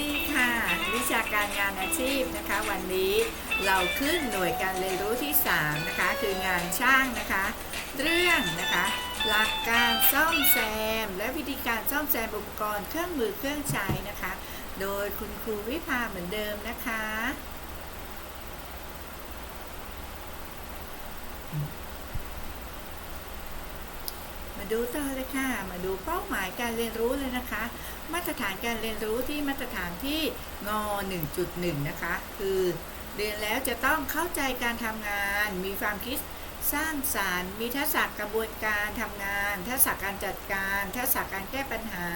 ดีค่ะ วิชาการงานอาชีพนะคะ วันนี้เราขึ้นหน่วยการเรียนรู้ที่ 3 นะคะ คืองานช่างนะคะ เรื่องนะคะ หลักการซ่อมแซม และวิธีการซ่อมแซมอุปกรณ์เครื่องมือเครื่องใช้นะคะ โดยคุณครูวิภาเหมือนเดิมนะคะ ดูต่อเลยค่ะ มาดูเป้าหมายการเรียนรู้เลยนะคะ มาตรฐานการเรียนรู้ที่มาตรฐานที่ง1.1 นะคะ คือเรียนแล้วจะต้องเข้าใจการทำงาน มีความคิดสร้างสารรค์ มีทักษะกระบวนการทำงาน ทักษะการจัดการ ทักษะการแก้ปัญหา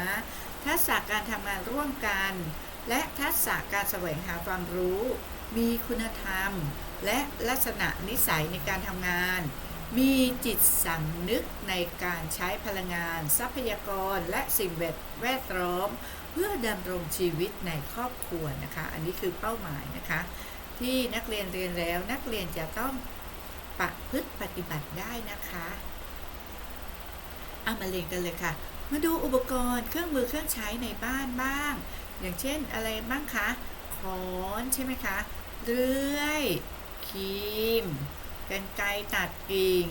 ทักษะการทำงานร่วมกัน และทักษะการแสวงหาความรู้ มีคุณธรรม และลักษณะนิสัยในการทำงาน มีจิตสำนึกในการใช้พลังงาน ทรัพยากรและสิ่งแวดล้อม เพื่อดำรงชีวิตในครอบครัวนะคะ อันนี้คือเป้าหมายนะคะ ที่นักเรียนเรียนแล้วนักเรียนจะต้องประพฤติปฏิบัติได้นะคะเอามาเรียนกันเลยค่ะ มาดูอุปกรณ์เครื่องมือเครื่องใช้ในบ้านบ้าง อย่างเช่นอะไรบ้างคะค้อนใช่ไหมคะเลื่อยครีม กันไกตัดกิ่ง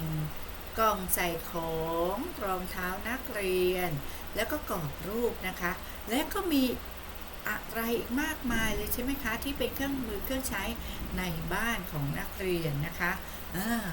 กล่องใส่ของรองเท้านักเรียน แล้วก็กรอบรูปนะคะ และก็มีอะไรอีกมากมายเลยใช่ไหมคะ ที่เป็นเครื่องมือเครื่องใช้ในบ้านของนักเรียนนะคะอ่า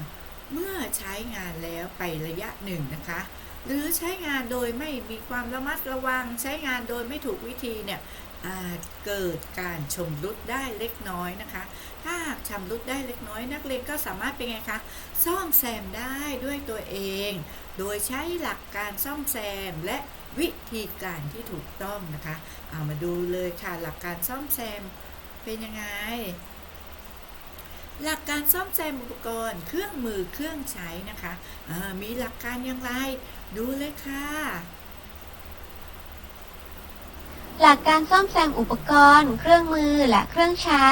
เมื่อใช้งานแล้วไประยะหนึ่งนะคะ หรือใช้งานโดยไม่มีความระมัดระวัง ใช้งานโดยไม่ถูกวิธีเนี่ย อาจเกิดการชำรุดได้เล็กน้อยนะคะ ถ้าหากชำรุดได้เล็กน้อย นักเรียนก็สามารถเป็นไงคะซ่อมแซมได้ด้วยตัวเอง โดยใช้หลักการซ่อมแซมและวิธีการที่ถูกต้องนะคะ เอามาดูเลยค่ะหลักการซ่อมแซมเป็นยังไง หลักการซ่อมแซมอุปกรณ์เครื่องมือเครื่องใช้นะคะ มีหลักการอย่างไร ดูเลยค่ะ หลักการซ่อมแซมอุปกรณ์ เครื่องมือและเครื่องใช้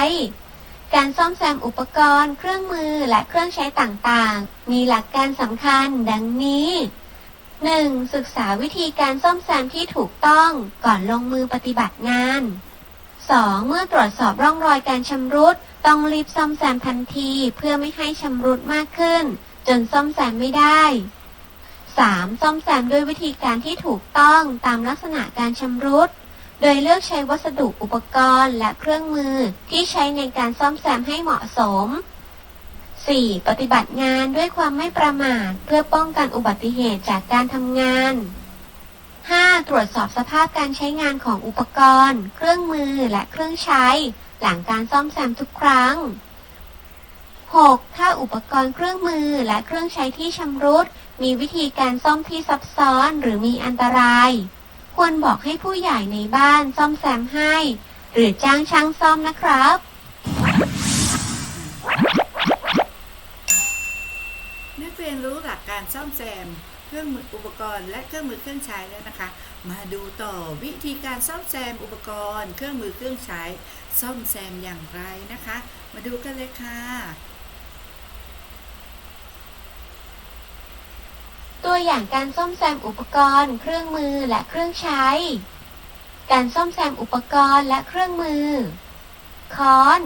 การซ่อมแซมอุปกรณ์ เครื่องมือและเครื่องใช้ต่างๆ มีหลักการสำคัญดังนี้ 1. ศึกษาวิธีการซ่อมแซมที่ถูกต้องก่อนลงมือปฏิบัติงาน 2. เมื่อตรวจสอบร่องรอยการชำรุด ต้องรีบซ่อมแซมทันทีเพื่อไม่ให้ชำรุดมากขึ้น จนซ่อมแซมไม่ได้ 3. ซ่อมแซมด้วยวิธีการที่ถูกต้องตามลักษณะการชำรุด โดยเลือกใช้วัสดุอุปกรณ์และเครื่องมือที่ใช้ในการซ่อมแซมให้เหมาะสม 4. ปฏิบัติงานด้วยความไม่ประมาทเพื่อป้องกันอุบัติเหตุจากการทำงาน 5. ตรวจสอบสภาพการใช้งานของอุปกรณ์ เครื่องมือและเครื่องใช้ หลังการซ่อมแซมทุกครั้ง 6. ถ้าอุปกรณ์เครื่องมือและเครื่องใช้ที่ชำรุด มีวิธีการซ่อมที่ซับซ้อนหรือมีอันตราย ควรบอกให้ผู้ใหญ่ในบ้านซ่อมแซมให้ หรือจ้างช่างซ่อมนะครับ นักเรียนรู้หลักการซ่อมแซม เครื่องมืออุปกรณ์และเครื่องมือเครื่องใช้แล้วนะคะ มาดูต่อวิธีการซ่อมแซมอุปกรณ์ เครื่องมือเครื่องใช้ ซ่อมแซมอย่างไรนะคะ มาดูกันเลยค่ะ ตัวอย่างการซ่อมแซมอุปกรณ์ เครื่องมือและเครื่องใช้ การซ่อมแซมอุปกรณ์และเครื่องมือ ค้อน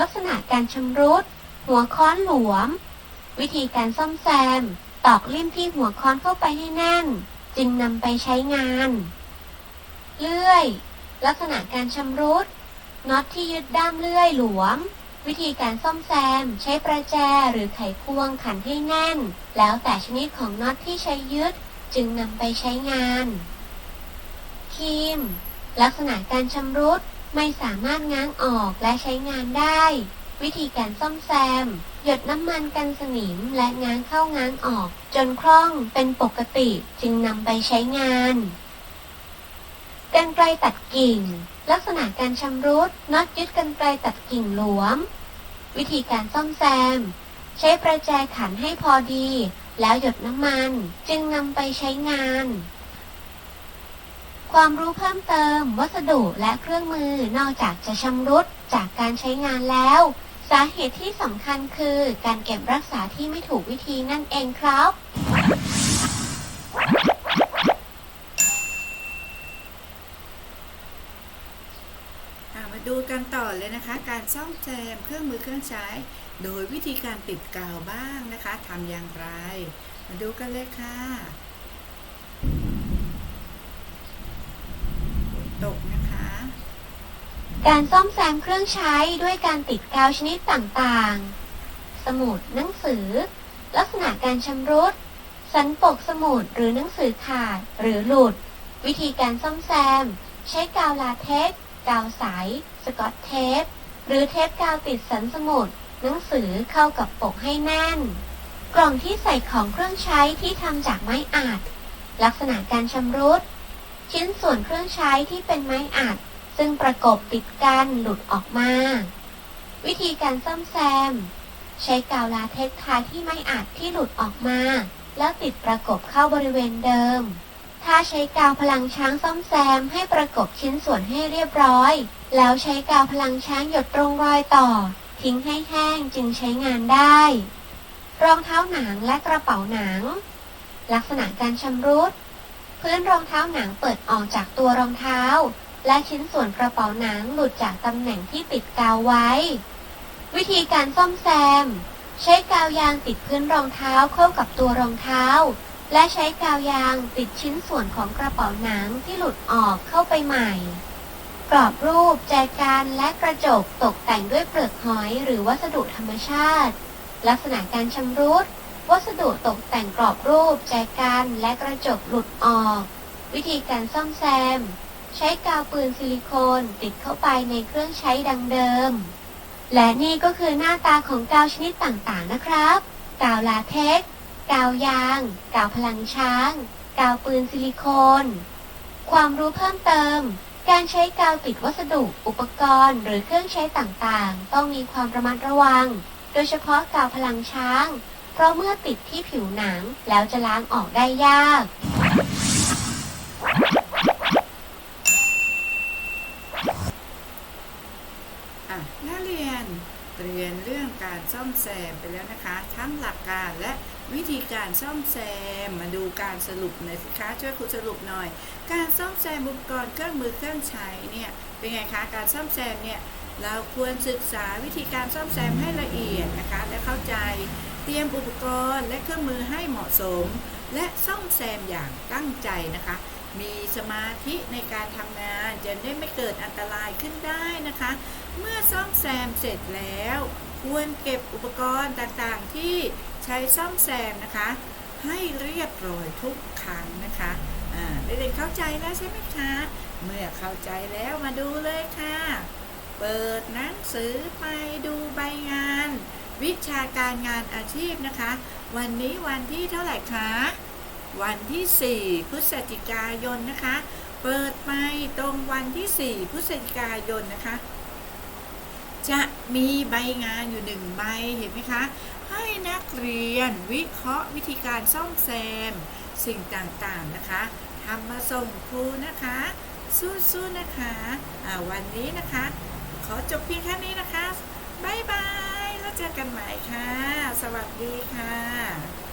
ลักษณะการชำรุด หัวค้อนหลวม วิธีการซ่อมแซม ตอกลิ่มที่หัวค้อนเข้าไปให้แน่น จึงนำไปใช้งาน เลื่อย ลักษณะการชำรุดน็อตที่ยึดด้ามเลื่อยหลวม วิธีการซ่อมแซม ใช้ประแจหรือไขควงขันให้แน่น แล้วแต่ชนิดของน็อตที่ใช้ยึด จึงนำไปใช้งานครีม ลักษณะการชำรุดไม่สามารถง้างออกและใช้งานได้ วิธีการซ่อมแซม หยดน้ำมันกันสนิมและง้างเข้าง้างออก จนคล่องเป็นปกติจึงนำไปใช้งานกรรไกรตัดกิ่ง ลักษณะการชำรุดน็อตยึดกรรไกรตัดกิ่งหลวม วิธีการซ่อมแซม ใช้ประแจขันให้พอดี แล้วหยดน้ำมันจึงนำไปใช้งาน ความรู้เพิ่มเติม วัสดุและเครื่องมือนอกจากจะชำรุดจากการใช้งานแล้ว สาเหตุที่สำคัญคือการเก็บรักษาที่ไม่ถูกวิธีนั่นเองครับ น ดูกันต่อเลยนะคะ การซ่อมแซมเครื่องมือเครื่องใช้ โดยวิธีการติดกาวบ้างนะคะทำอย่างไร มาดูกันเลยค่ะ ตกนะคะ การซ่อมแซมเครื่องใช้ด้วยการติดกาวชนิดต่างๆ สมุดหนังสือ ลักษณะการชำรุด สันปกสมุดหรือหนังสือขาดหรือหลุด วิธีการซ่อมแซม ใช้กาวลาเท็กซ์ กาวใส สกอตเทป หรือเทปกาวติดสันสมุด หนังสือเข้ากับปกให้แน่น กล่องที่ใส่ของเครื่องใช้ที่ทำจากไม้อัด ลักษณะการชำรุด ชิ้นส่วนเครื่องใช้ที่เป็นไม้อัด ซึ่งประกบติดกันหลุดออกมา วิธีการซ่อมแซม ใช้กาวลาเท็กทาที่ไม้อัดที่หลุดออกมา แล้วติดประกบเข้าบริเวณเดิม ใช้กาวพลังช้างซ่อมแซมให้ประกบชิ้นส่วนให้เรียบร้อย แล้วใช้กาวพลังช้างหยดตรงรอยต่อ ทิ้งให้แห้งจึงใช้งานได้ รองเท้าหนังและกระเป๋าหนัง ลักษณะการชำรุด พื้นรองเท้าหนังเปิดออกจากตัวรองเท้า และชิ้นส่วนกระเป๋าหนังหลุดจากตำแหน่งที่ติดกาวไว้ วิธีการซ่อมแซม ใช้กาวยางติดพื้นรองเท้าเข้ากับตัวรองเท้า และใช้กาวยางติดชิ้นส่วนของกระเป๋าหนังที่หลุดออกเข้าไปใหม่ กรอบรูปแจกันและกระจกตกแต่งด้วยเปลือกหอยหรือวัสดุธรรมชาติ ลักษณะการชำรุด วัสดุตกแต่งกรอบรูปแจกันและกระจกหลุดออก วิธีการซ่อมแซม ใช้กาวปืนซิลิโคนติดเข้าไปในเครื่องใช้ดังเดิม และนี่ก็คือหน้าตาของกาวชนิดต่างๆนะครับ กาวลาเท็กซ์ กาวยาง กาวพลังช้าง กาวปืนซิลิโคน ความรู้เพิ่มเติม การใช้กาวติดวัสดุ อุปกรณ์ หรือเครื่องใช้ต่างๆ ต้องมีความระมัดระวัง โดยเฉพาะกาวพลังช้าง เพราะเมื่อติดที่ผิวหนังแล้วจะล้างออกได้ยาก อะนักเรียน เรียนเรื่องการซ่อมแซมไปแล้วนะคะ ทั้งหลักการและวิธีการซ่อมแซมมาดูการสรุปหน่อยสิคะช่วยครูสรุปหน่อย การซ่อมแซมอุปกรณ์เครื่องมือเครื่องใช้เนี่ยเป็นไงคะการซ่อมแซมเนี่ยเราควรศึกษาวิธีการซ่อมแซมให้ละเอียดนะคะและเข้าใจเตรียมอุปกรณ์และเครื่องมือให้เหมาะสม และซ่อมแซมอย่างตั้งใจนะคะ มีสมาธิในการทำงานจะได้ไม่เกิดอันตรายขึ้นได้นะคะ เมื่อซ่อมแซมเสร็จแล้ว ควรเก็บอุปกรณ์ต่างๆ ที่ใช้ซ่อมแซมนะคะ ให้เรียบร้อยทุกครั้งนะคะเด็กๆเข้าใจแล้วใช่ไหมคะ เมื่อเข้าใจแล้วมาดูเลยค่ะ เปิดหนังสือไปดูใบงาน วิชาการงานอาชีพนะคะ วันนี้วันที่เท่าไหร่คะ วันที่ 4 พฤศจิกายนนะคะ เปิดไปตรงวันที่ 4 พฤศจิกายนนะคะ จะมีใบงานอยู่หนึ่งใบเห็นไหมคะ ให้นักเรียนวิเคราะห์วิธีการซ่อมแซม สิ่งต่างๆนะคะทำมาส่งครูนะคะ สู้ๆนะคะอ่าวันนี้นะคะ ขอจบเพียงแค่นี้นะคะ บ๊ายบาย แล้วเจอกันใหม่ค่ะ สวัสดีค่ะ